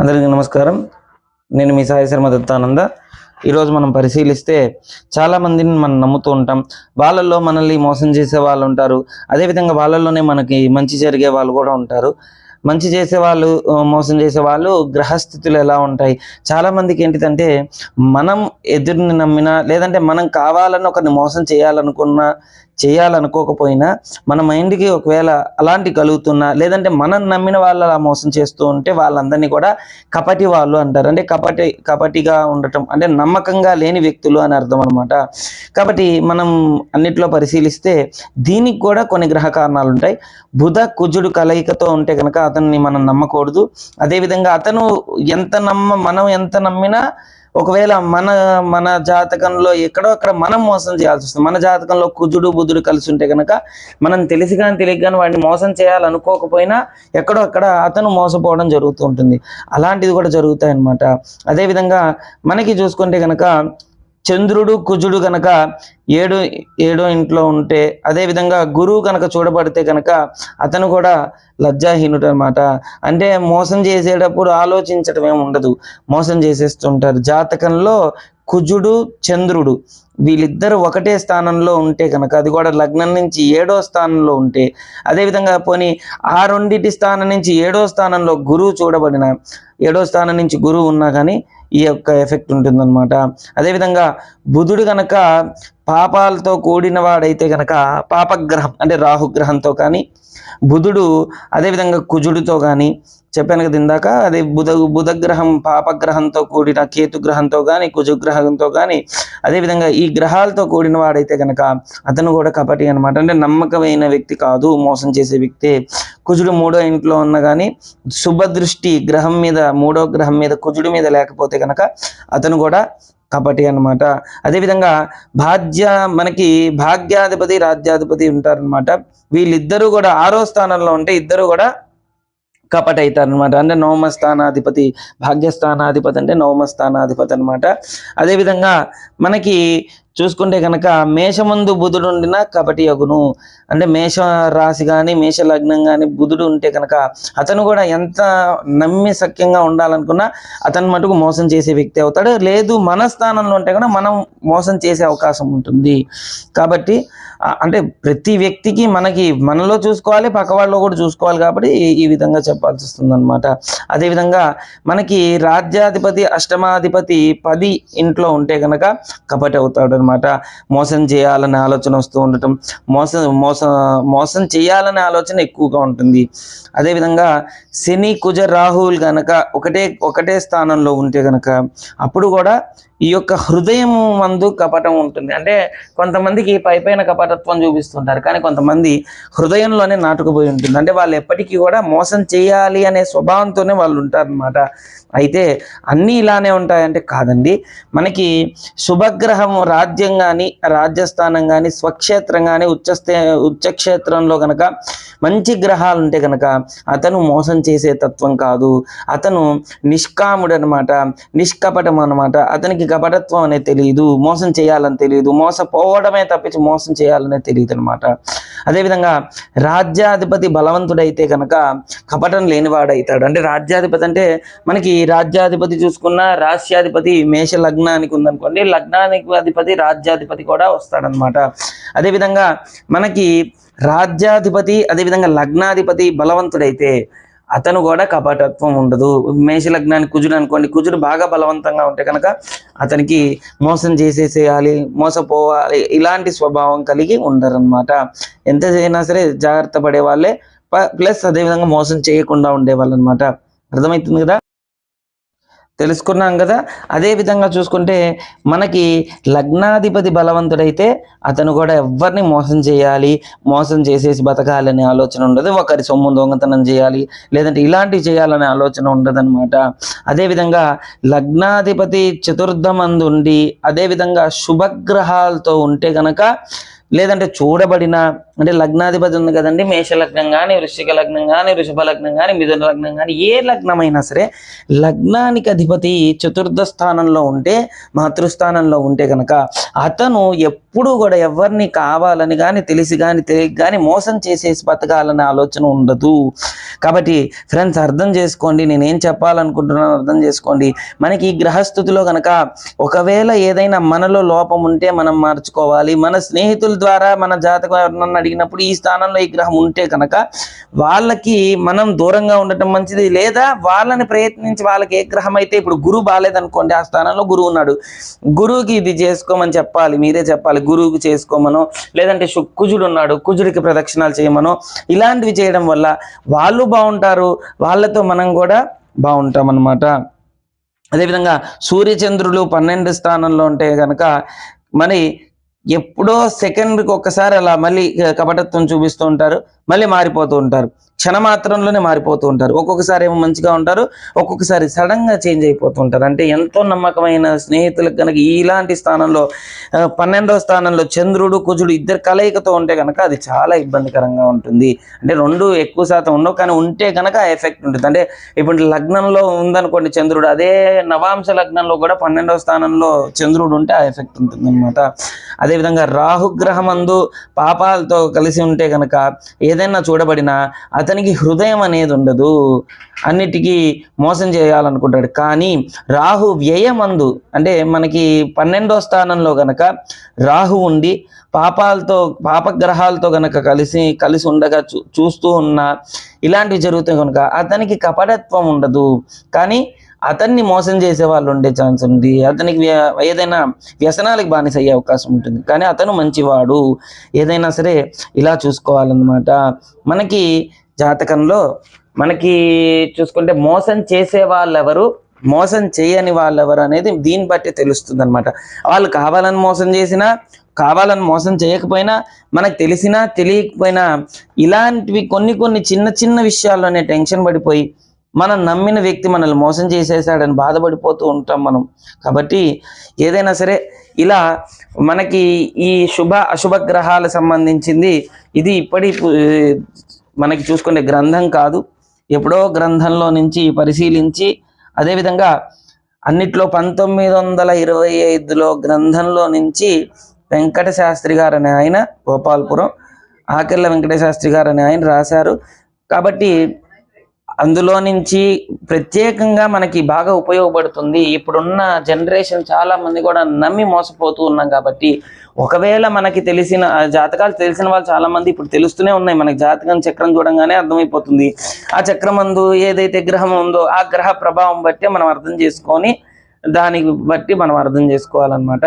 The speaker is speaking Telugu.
అందరికీ నమస్కారం. నేను మీ సాయి శర్మ దత్తానంద. ఈరోజు మనం పరిశీలిస్తే చాలామందిని మనం నమ్ముతూ ఉంటాం. వాళ్ళల్లో మనల్ని మోసం చేసే వాళ్ళు ఉంటారు. అదేవిధంగా వాళ్ళల్లోనే మనకి మంచి జరిగే వాళ్ళు కూడా ఉంటారు. మంచి చేసే వాళ్ళు మోసం చేసే వాళ్ళు గ్రహస్థితులు ఎలా ఉంటాయి? చాలామందికి ఏంటిదంటే మనం ఎదురుని నమ్మినా లేదంటే మనం కావాలని ఒకరిని మోసం చేయాలనుకున్నా చేయాలనుకోకపోయినా మన మైండ్కి ఒకవేళ అలాంటి కలుగుతున్నా లేదంటే మనం నమ్మిన వాళ్ళు అలా మోసం చేస్తూ ఉంటే వాళ్ళందరినీ కూడా కపటి వాళ్ళు అంటారు. అంటే కపటి కపటిగా ఉండటం అంటే నమ్మకంగా లేని వ్యక్తులు అని అర్థం అనమాట కాబట్టి మనం అన్నిట్లో పరిశీలిస్తే దీనికి కూడా కొన్ని గ్రహ కారణాలు ఉంటాయి. బుధ కుజుడు కలయికతో ఉంటే కనుక అతన్ని మనం నమ్మకూడదు. అదేవిధంగా అతను ఎంత నమ్మ మనం ఎంత నమ్మినా ఒకవేళ మన మన జాతకంలో ఎక్కడో అక్కడ మనం మోసం చేయాల్సి వస్తుంది. మన జాతకంలో కుజుడు బుధుడు కలిసి ఉంటే కనుక మనం తెలిసి కానీ తెలియక కానీ వాడిని మోసం చేయాలనుకోకపోయినా ఎక్కడో అక్కడ అతను మోసపోవడం జరుగుతూ ఉంటుంది. అలాంటిది కూడా జరుగుతాయి అన్నమాట అదేవిధంగా మనకి చూసుకుంటే కనుక చంద్రుడు కుజుడు గనక ఏడు ఏడో ఇంట్లో ఉంటే అదేవిధంగా గురువు కనుక చూడబడితే కనుక అతను కూడా లజ్జాహీనుడు అనమాట అంటే మోసం చేసేటప్పుడు ఆలోచించడం ఏమి ఉండదు. మోసం చేసేస్తుంటారు. జాతకంలో కుజుడు చంద్రుడు వీళ్ళిద్దరు ఒకటే స్థానంలో ఉంటే కనుక అది కూడా లగ్నం నుంచి ఏడో స్థానంలో ఉంటే అదేవిధంగా పోనీ ఆ రెండింటి స్థానం నుంచి ఏడో స్థానంలో గురువు చూడబడిన ఏడో స్థానం నుంచి గురువు ఉన్నా కానీ ఈ యొక్క ఎఫెక్ట్ ఉంటుందన్నమాట. అదేవిధంగా బుధుడు గనక పాపాలతో కూడిన వాడైతే గనక పాపగ్రహం అంటే రాహుగ్రహంతో కానీ బుధుడు అదేవిధంగా కుజుడితో కానీ చెప్పాను కదా ఇందాక అదే బుధ బుధగ్రహం పాపగ్రహంతో కూడిన కేతుగ్రహంతో కానీ కుజుగ్రహంతో కానీ అదేవిధంగా ఈ గ్రహాలతో కూడిన వాడైతే కనుక అతను కూడా కపటి అనమాట అంటే నమ్మకమైన వ్యక్తి కాదు మోసం చేసే వ్యక్తి. కుజుడు మూడో ఇంట్లో ఉన్న కానీ శుభదృష్టి గ్రహం మీద మూడో గ్రహం మీద కుజుడి మీద లేకపోతే కనుక అతను కూడా కపటి అనమాట అదేవిధంగా భాగ్య మనకి భాగ్యాధిపతి రాజ్యాధిపతి ఉంటారనమాట వీళ్ళిద్దరూ కూడా ఆరో స్థానంలో ఉంటే ఇద్దరు కూడా కపట అవుతారు అనమాట అంటే నవమ స్థానాధిపతి భాగ్యస్థానాధిపతి అంటే నవమ స్థానాధిపతి అనమాట. అదేవిధంగా మనకి చూసుకుంటే కనుక మేషమందు బుధుడు ఉండిన కపటి యగును. అంటే మేష రాశి కానీ మేష లగ్నం కానీ బుధుడు ఉంటే కనుక అతను కూడా ఎంత నమ్మి సఖ్యంగా ఉండాలనుకున్నా అతను మటుకు మోసం చేసే వ్యక్తి అవుతాడు. లేదు మన స్థానంలో ఉంటే కూడా మనం మోసం చేసే అవకాశం ఉంటుంది. కాబట్టి అంటే ప్రతి వ్యక్తికి మనకి మనలో చూసుకోవాలి పక్క వాళ్ళలో కూడా చూసుకోవాలి కాబట్టి ఈ- ఈ విధంగా చెప్పాల్సి వస్తుంది అనమాట అదేవిధంగా మనకి రాజ్యాధిపతి అష్టమాధిపతి పది ఇంట్లో ఉంటే కనుక కపటి అవుతాడు అనమాట మోసం చేయాలనే ఆలోచన వస్తూ ఉండటం మోసం మోసం మోసం చేయాలనే ఆలోచన ఎక్కువగా ఉంటుంది. అదేవిధంగా శని కుజ రాహువులు కనుక ఒకటే ఒకటే స్థానంలో ఉంటే కనుక అప్పుడు కూడా ఈ యొక్క హృదయం మందు కపటం ఉంటుంది. అంటే కొంతమందికి పై పైన కపటత్వం చూపిస్తుంటారు కానీ కొంతమంది హృదయంలోనే నాటుకుపోయి ఉంటుంది. అంటే వాళ్ళు ఎప్పటికీ కూడా మోసం చేయాలి అనే స్వభావంతోనే వాళ్ళు ఉంటారన్నమాట. అయితే అన్నీ ఇలానే ఉంటాయంటే కాదండి. మనకి శుభగ్రహం రాజ్యం కానీ రాజ్యస్థానం కానీ స్వక్షేత్రం కానీ ఉచ్చస్థే ఉచ్చక్షేత్రంలో కనుక మంచి గ్రహాలు ఉంటే కనుక అతను మోసం చేసే తత్వం కాదు. అతను నిష్కాముడు అనమాట నిష్కపటం అనమాట అతనికి కపటత్వం అనేది తెలియదు మోసం చేయాలని తెలియదు మోసపోవడమే తప్పించి మోసం చేయాలనే తెలియదు అనమాట అదేవిధంగా రాజ్యాధిపతి బలవంతుడైతే కనుక కపటం లేనివాడైతాడు. అంటే రాజ్యాధిపతి అంటే మనకి రాజ్యాధిపతి చూసుకున్న రాష్ట్రాధిపతి మేష లగ్నానికి ఉందనుకోండి లగ్నానికి అధిపతి రాజ్యాధిపతి కూడా వస్తాడనమాట. అదేవిధంగా మనకి రాజ్యాధిపతి అదేవిధంగా లగ్నాధిపతి బలవంతుడైతే అతను కూడా కపటత్వం ఉండదు. మేష లగ్నానికి కుజుడు అనుకోండి కుజుడు బాగా బలవంతంగా ఉంటే కనుక అతనికి మోసం చేసేసేయాలి మోసపోవాలి ఇలాంటి స్వభావం కలిగి ఉండరనమాట. ఎంత అయినా సరే జాగ్రత్త పడే వాళ్ళే ప్లస్ అదేవిధంగా మోసం చేయకుండా ఉండేవాళ్ళు అనమాట అర్థమవుతుంది కదా? తెలుసుకున్నాం కదా? అదేవిధంగా చూసుకుంటే మనకి లగ్నాధిపతి బలవంతుడైతే అతను కూడా ఎవరిని మోసం చేయాలి మోసం చేసేసి బతకాలనే ఆలోచన ఉండదు ఒకరి సొమ్ము దొంగతనం చేయాలి లేదంటే ఇలాంటివి చేయాలనే ఆలోచన ఉండదన్నమాట. అదేవిధంగా లగ్నాధిపతి చతుర్థమందు ఉండి అదేవిధంగా శుభగ్రహాలతో ఉంటే గనక లేదంటే చూడబడిన అంటే లగ్నాధిపతి ఉంది కదండి మేష లగ్నం కానీ వృశ్చిక లగ్నం కానీ వృషభ లగ్నం కానీ మిథున లగ్నం కానీ ఏ లగ్నమైనా సరే లగ్నానికి అధిపతి చతుర్థ స్థానంలో ఉంటే మాతృస్థానంలో ఉంటే కనుక అతను ఎప్పుడూ కూడా ఎవరిని కావాలని కానీ తెలిసి కానీ తెలియక కానీ మోసం చేసేసి బతకాలనే ఆలోచన ఉండదు. కాబట్టి ఫ్రెండ్స్ అర్థం చేసుకోండి నేనేం చెప్పాలనుకుంటున్నాను అర్థం చేసుకోండి. మనకి ఈ గ్రహస్థుతిలో కనుక ఒకవేళ ఏదైనా మనలో లోపం ఉంటే మనం మార్చుకోవాలి మన స్నేహితులు ద్వారా మన జాతకం ఎవరినన్నా అడిగినప్పుడు ఈ స్థానంలో ఈ గ్రహం ఉంటే కనుక వాళ్ళకి మనం దూరంగా ఉండటం మంచిది. లేదా వాళ్ళని ప్రయత్నించి వాళ్ళకి ఏ గ్రహం అయితే ఇప్పుడు గురువు బాగాలేదనుకోండి ఆ స్థానంలో గురువు ఉన్నాడు. గురువుకి ఇది చేసుకోమని చెప్పాలి మీరే చెప్పాలి. గురువుకి చేసుకోమనో లేదంటే కుజుడు ఉన్నాడు కుజుడికి ప్రదక్షిణాలు చేయమనో ఇలాంటివి చేయడం వల్ల వాళ్ళు బాగుంటారు వాళ్ళతో మనం కూడా బాగుంటాం అన్నమాట అదేవిధంగా సూర్యచంద్రులు పన్నెండు స్థానంలో ఉంటే కనుక మరి ఎప్పుడో సెకండ్కి ఒక్కసారి అలా మళ్ళీ కపటత్వం చూపిస్తూ ఉంటారు మళ్ళీ మారిపోతూ ఉంటారు. క్షణమాత్రంలోనే మారిపోతూ ఉంటారు. ఒక్కొక్కసారి ఏమో మంచిగా ఉంటారు ఒక్కొక్కసారి సడన్గా చేంజ్ అయిపోతూ ఉంటారు. అంటే ఎంతో నమ్మకమైన స్నేహితులకు కనుక ఇలాంటి స్థానంలో పన్నెండవ స్థానంలో చంద్రుడు కుజుడు ఇద్దరు కలయికతో ఉంటే కనుక అది చాలా ఇబ్బందికరంగా ఉంటుంది. అంటే రెండు ఎక్కువ శాతం ఉండవు కానీ ఉంటే కనుక ఆ ఎఫెక్ట్ ఉంటుంది. అంటే ఇప్పుడు లగ్నంలో ఉందనుకోండి చంద్రుడు అదే నవాంశ లగ్నంలో కూడా పన్నెండవ స్థానంలో చంద్రుడు ఉంటే ఆ ఎఫెక్ట్ ఉంటుంది అనమాట అదేవిధంగా రాహుగ్రహం అందు పాపాలతో కలిసి ఉంటే కనుక ఏదైనా చూడబడినా అతనికి హృదయం అనేది ఉండదు. అన్నిటికీ మోసం చేయాలనుకుంటాడు. కానీ రాహు వ్యయమందు అంటే మనకి పన్నెండో స్థానంలో గనక రాహు ఉండి పాపాలతో పాపగ్రహాలతో గనక కలిసి కలిసి ఉండగా చూ చూస్తూ ఉన్నా ఇలాంటివి జరుగుతాయి కనుక అతనికి కపటత్వం ఉండదు. కానీ అతన్ని మోసం చేసే వాళ్ళు ఉండే ఛాన్స్ ఉంది. అతనికి వ్య- ఏదైనా వ్యసనాలకు బానిస అయ్యే అవకాశం ఉంటుంది. కానీ అతను మంచివాడు. ఏదైనా సరే ఇలా చూసుకోవాలన్నమాట. మనకి జాతకంలో మనకి చూసుకుంటే మోసం చేసే వాళ్ళెవరు మోసం చేయని వాళ్ళెవరు అనేది దీన్ని బట్టి తెలుస్తుంది అనమాట వాళ్ళు కావాలని మోసం చేసినా కావాలని మోసం చేయకపోయినా మనకు తెలిసినా తెలియకపోయినా ఇలాంటివి కొన్ని కొన్ని చిన్న చిన్న విషయాల్లోనే టెన్షన్ పడిపోయి మనం నమ్మిన వ్యక్తి మనల్ని మోసం చేసేసాడని బాధపడిపోతూ ఉంటాం మనం. కాబట్టి ఏదైనా సరే ఇలా మనకి ఈ శుభ అశుభ గ్రహాలకు సంబంధించింది ఇది ఇప్పటి మనకి చూసుకునే గ్రంథం కాదు. ఎప్పుడో గ్రంథంలో నుంచి పరిశీలించి అదేవిధంగా అన్నిట్లో పంతొమ్మిది వందల ఇరవై ఐదులో గ్రంథంలో నుంచి వెంకట శాస్త్రి గారు అనే ఆయన గోపాల్పురం ఆకెళ్ళ వెంకట శాస్త్రి గారు అనే ఆయన రాశారు. కాబట్టి అందులో నుంచి ప్రత్యేకంగా మనకి బాగా ఉపయోగపడుతుంది. ఇప్పుడున్న జనరేషన్ చాలా మంది కూడా నమ్మి మోసపోతూ ఉన్నాం కాబట్టి ఒకవేళ మనకి తెలిసిన జాతకాలు తెలిసిన వాళ్ళు చాలా మంది ఇప్పుడు తెలుస్తూనే ఉన్నాయి. మనకి జాతకం చక్రం చూడంగానే అర్థమైపోతుంది. ఆ చక్రం అందు ఏదైతే గ్రహం ఉందో ఆ గ్రహ ప్రభావం బట్టి మనం అర్థం చేసుకొని దానికి బట్టి మనం అర్థం చేసుకోవాలన్నమాట.